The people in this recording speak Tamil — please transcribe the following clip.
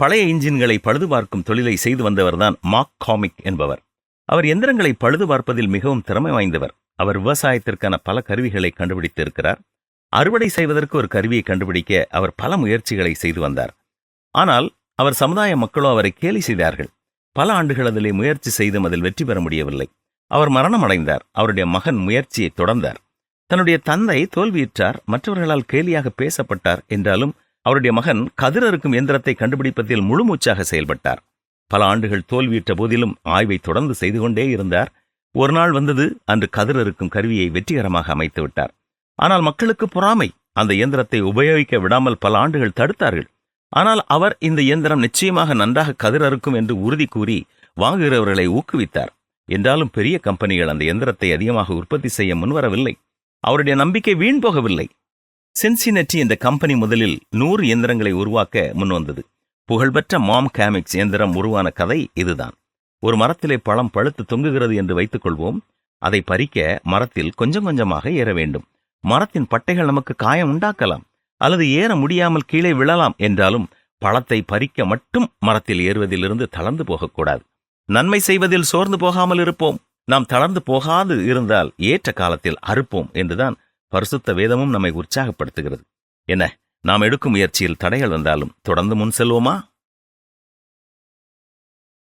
பழைய இன்ஜின்களை பழுது பார்க்கும் தொழிலை செய்து வந்தவர்தான் மாக் காமிக் என்பவர். அவர் எந்திரங்களை பழுது பார்ப்பதில் மிகவும் திறமை வாய்ந்தவர். அவர் விவசாயத்திற்கான பல கருவிகளை கண்டுபிடித்திருக்கிறார். அறுவடை செய்வதற்கு ஒரு கருவியை கண்டுபிடிக்க அவர் பல முயற்சிகளை செய்து வந்தார். ஆனால் அவர் சமுதாய மக்களோ அவரை கேலி செய்தார்கள். பல ஆண்டுகள் அதிலே முயற்சி செய்தும் அதில் வெற்றி பெற முடியவில்லை. அவர் மரணம் அடைந்தார் அவருடைய மகன் முயற்சியை தொடர்ந்தார். தன்னுடைய தந்தை தோல்வியுற்றார். மற்றவர்களால் கேலியாக பேசப்பட்டார் என்றாலும் அவருடைய மகன் கதிர் அறுக்கும் எந்திரத்தை கண்டுபிடிப்பதில் முழுமூச்சாக செயல்பட்டார். பல ஆண்டுகள் தோல்வியிட்ட போதிலும் ஆய்வை தொடர்ந்து செய்து கொண்டே இருந்தார். ஒரு நாள் வந்தது அன்று கதிர் அறுக்கும் கருவியை வெற்றிகரமாக அமைத்து விட்டார். ஆனால் மக்களுக்கு பொறாமை. அந்த இயந்திரத்தை உபயோகிக்க விடாமல் பல ஆண்டுகள் தடுத்தார்கள். ஆனால் அவர் இந்த இயந்திரம் நிச்சயமாக நன்றாக கதிர் அறுக்கும் என்று உறுதி கூறி வாங்குகிறவர்களை ஊக்குவித்தார். என்றாலும் பெரிய கம்பெனிகள் அந்த இயந்திரத்தை அதிகமாக உற்பத்தி செய்ய முன்வரவில்லை. அவருடைய நம்பிக்கை வீண் போகவில்லை. சின்சினட்டி இந்த கம்பெனி முதலில் நூறு இயந்திரங்களை உருவாக்க முன்வந்தது. புகழ்பெற்ற மாம் கேமிக்ஸ் இயந்திரம் உருவான கதை இதுதான். ஒரு மரத்திலே பழம் பழுத்து தொங்குகிறது என்று வைத்துக் கொள்வோம். அதை பறிக்க மரத்தில் கொஞ்சம் கொஞ்சமாக ஏற வேண்டும். மரத்தின் பட்டைகள் நமக்கு காயம் உண்டாக்கலாம். அல்லது ஏற முடியாமல் கீழே விழலாம் என்றாலும் பழத்தை பறிக்க மட்டும் மரத்தில் ஏறுவதிலிருந்து தளர்ந்து போகக்கூடாது. நன்மை செய்வதில் சோர்ந்து போகாமல் இருப்போம். நாம் தளர்ந்து போகாது இருந்தால் ஏற்ற காலத்தில் அறுப்போம் என்றுதான் பரிசுத்த வேதமும் நம்மை உற்சாகப்படுத்துகிறது. என்ன நாம் எடுக்கும் முயற்சியில் தடைகள் வந்தாலும் தொடர்ந்து முன் செல்வோமா?